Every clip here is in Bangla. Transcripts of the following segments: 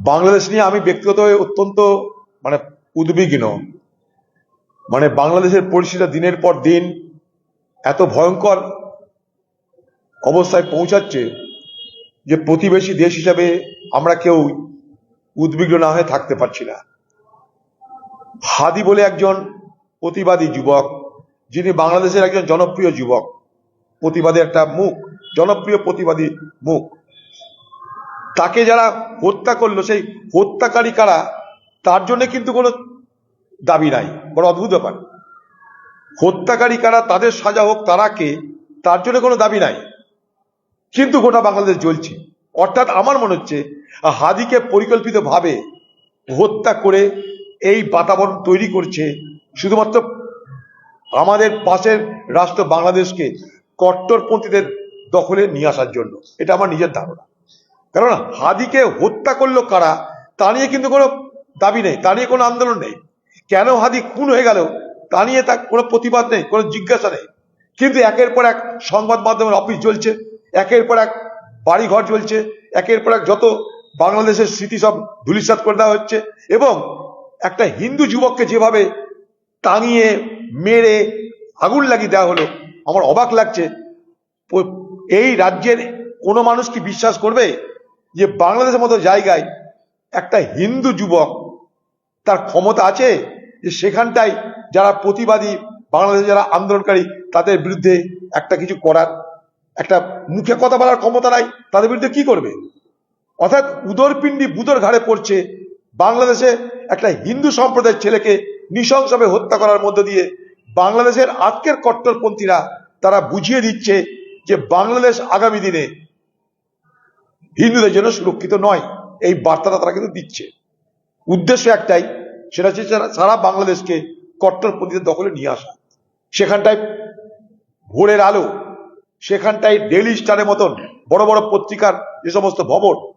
বাংলাদেশ নিয়ে আমি ব্যক্তিগতভাবে অত্যন্ত মানে উদ্বিগ্ন। মানে বাংলাদেশের পরিস্থিতি দিনের পর দিন এত ভয়ঙ্কর অবস্থায় পৌঁছাচ্ছে যে প্রতিবেশী দেশ হিসাবে আমরা কেউ উদ্বিগ্ন না হয়ে থাকতে পারছি না। হাদি বলে একজন প্রতিবাদী যুবক, যিনি বাংলাদেশের একজন জনপ্রিয় যুবক, প্রতিবাদী একটা মুখ জনপ্রিয় প্রতিবাদী মুখ। তাকে যারা হত্যা করল, সেই হত্যাকারী কারা, তার জন্য কিন্তু কোনো দাবি নাই, বড় অদ্ভুত ব্যাপার। হত্যাকারী কারা, তাদের সাজা হোক, তারা কে, তার জন্য কোনো দাবি নাই। কিন্তু গোটা বাংলাদেশ জ্বলছে। অর্থাৎ আমার মনে হচ্ছে, হাদিকে পরিকল্পিতভাবে হত্যা করে এই বাতাবরণ তৈরি করছে শুধুমাত্র আমাদের পাশের রাষ্ট্র বাংলাদেশকে কট্টরপন্থীদের দখলে নিয়ে আসার জন্য। এটা আমার নিজের ধারণা। কারণ হাদিকে হত্যা করল কারা, তা নিয়ে কিন্তু কোনো দাবি নেই, তা নিয়ে কোনো আন্দোলন নেই। কেন হাদি খুন হয়ে গেল, তা নিয়ে তার কোনো প্রতিবাদ নেই, কোনো জিজ্ঞাসা নেই। কিন্তু একের পর এক সংবাদ মাধ্যমের অফিস চলছে, একের পর এক বাড়ি ঘর চলছে, একের পর এক যত বাংলাদেশের স্মৃতি সব ধুলিসাৎ করে দেওয়া হচ্ছে এবং একটা হিন্দু যুবককে যেভাবে টাঙিয়ে, মেরে আগুন লাগিয়ে দেওয়া হলো, আমার অবাক লাগছে। এই রাজ্যের কোনো মানুষ কি বিশ্বাস করবে যে বাংলাদেশের মতো জায়গায় একটা হিন্দু যুবক তার ক্ষমতা আছে? যে সেখানটায় যারা প্রতিবাদী, বাংলাদেশে যারা আন্দোলনকারী, তাদের বিরুদ্ধে একটা কিছু করার, একটা মুখে কথা বলার ক্ষমতা নাই, তাদের বিরুদ্ধে কি করবে? অর্থাৎ উদরপিণ্ডি বুদর ঘাড়ে পড়ছে বাংলাদেশে একটা হিন্দু সম্প্রদায়ের ছেলেকে নৃশংসভাবে হত্যা করার মধ্য দিয়ে বাংলাদেশের আজকের কট্টরপন্থীরা তারা বুঝিয়ে দিচ্ছে যে বাংলাদেশ আগামী দিনে হিন্দুদের জন্য সুরক্ষিত নয়, এই বার্তাটা তারা কিন্তু দিচ্ছে। উদ্দেশ্য একটাই, সেটা হচ্ছে সারা- বাংলাদেশকে কট্টরপন্থীদের দখলে নিয়ে আসা। সেখানটায় ভোরের আলো, সেখানটায় ডেলি স্টারের মতন বড় বড় পত্রিকার যে সমস্ত ভবন,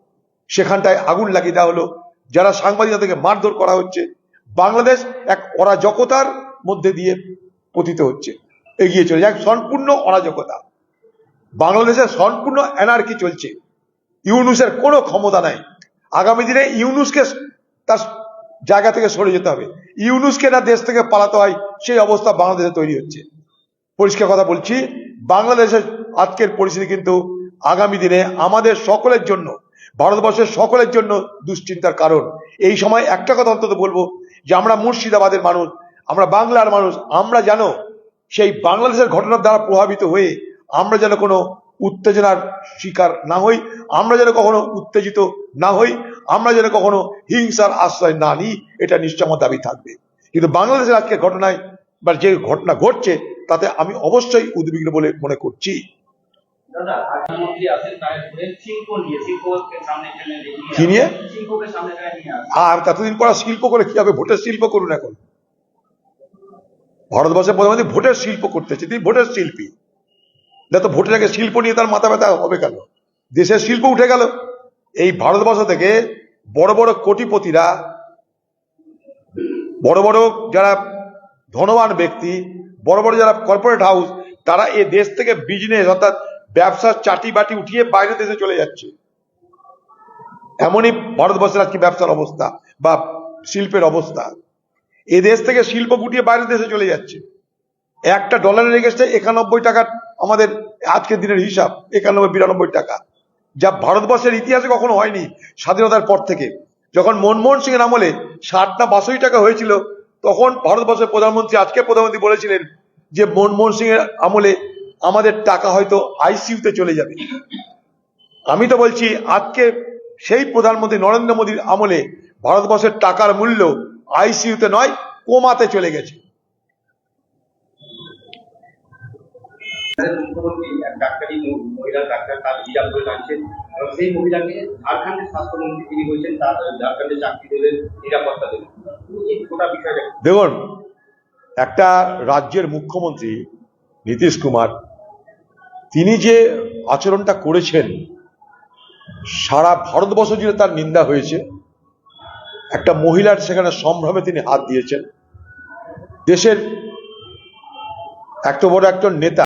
সেখানটায় আগুন লাগিয়ে দেওয়া হলো, যারা সাংবাদিকতাকে মারধর করা হচ্ছে, বাংলাদেশ এক অরাজকতার মধ্যে দিয়ে পতিত হচ্ছে। এগিয়ে চলে এক সম্পূর্ণ অরাজকতা। বাংলাদেশের সম্পূর্ণ এনার্কি চলছে। ইউনুসের কোনো ক্ষমতা নাই। আগামী দিনে ইউনুসকে তার জায়গা থেকে সরে যেতে হবে। ইউনুসকে না দেশ থেকে পালাতে হয়, সেই অবস্থা বাংলাদেশে তৈরি হচ্ছে। পরিষ্কার কথা বলছি, বাংলাদেশের আজকের পরিস্থিতি কিন্তু আগামী দিনে আমাদের সকলের জন্য, ভারতবর্ষের সকলের জন্য দুশ্চিন্তার কারণ। এই সময় একটা কথা অন্তত বলব, যে আমরা মুর্শিদাবাদের মানুষ, আমরা বাংলার মানুষ, আমরা জানো সেই বাংলাদেশের ঘটনার দ্বারা প্রভাবিত হয়ে আমরা যেন কোনো উত্তেজনার শিকার না হই আমরা যেন কখনো উত্তেজিত না হই আমরা যেন কখনো হিংসার আশ্রয় না নিই এটা নিশ্চয় আমার দাবি থাকবে। কিন্তু বাংলাদেশের আজকে ঘটনায় বা যে ঘটনা ঘটছে তাতে আমি অবশ্যই উদ্বিগ্ন বলে মনে করছি। কি নিয়ে? আর ততদিন পর শিল্প করে কি হবে? ভোটের শিল্প করুন এখন। ভারতবর্ষের প্রধানমন্ত্রী ভোটের শিল্প করতেছে তিনি ভোটের শিল্পী। না তো ভোটের আগে শিল্প নিয়ে তার মাথা ব্যথা হবে কেন? দেশের শিল্প উঠে গেল। এই ভারতবর্ষ থেকে বড় বড় কোটিপতিরা, বড় বড় যারা ধনবান ব্যক্তি, বড় বড় যারা কর্পোরেট হাউস তারা এ দেশ থেকে বিজনেস অর্থাৎ ব্যবসার চাটি বাটি উঠিয়ে বাইরে দেশে চলে যাচ্ছে। এমনই ভারতবর্ষের আজকে ব্যবসার অবস্থা বা শিল্পের অবস্থা। এ দেশ থেকে শিল্প গুটিয়ে বাইরের দেশে চলে যাচ্ছে। একটা ডলারের এগেস্টে একানব্বই টাকার আমাদের আজকের দিনের হিসাব, একানব্বই, বিরানব্বই টাকা। যা ভারতবর্ষের ইতিহাসে কখনো হয়নি, স্বাধীনতার পর থেকে। যখন মনমোহন সিং এর আমলে ষাট না বাষট্টি টাকা হয়েছিল, তখন ভারতবর্ষের প্রধানমন্ত্রী, আজকে প্রধানমন্ত্রী বলেছিলেন যে, মনমোহন সিং এর আমলে আমাদের টাকা হয়তো আইসিইউতে চলে যাবে। আমি তো বলছি, আজকে সেই প্রধানমন্ত্রী নরেন্দ্র মোদীর আমলে ভারতবর্ষের টাকার মূল্য আইসিইউতে নয়, কোমাতে চলে গেছে। মুখ্যমন্ত্রী, এক ডাক্তারি মহিলা ডাক্তার, তার হিজাব করে টানছেন এবং সেই মহিলাকে ঝাড়খণ্ডের স্বাস্থ্যমন্ত্রী তিনি বলছেন তার ঝাড়খণ্ডের চাকরি দেবেন, নিরাপত্তা দেবেন। গোটা বিষয়টা দেখুন, একটা রাজ্যের মুখ্যমন্ত্রী নীতিশ কুমার, তিনি যে আচরণটা করেছেন, সারা ভারতবর্ষ জুড়ে তার নিন্দা হয়েছে। একটা মহিলার সেখানে সম্ভ্রমে তিনি হাত দিয়েছেন। দেশের এত বড় একজন নেতা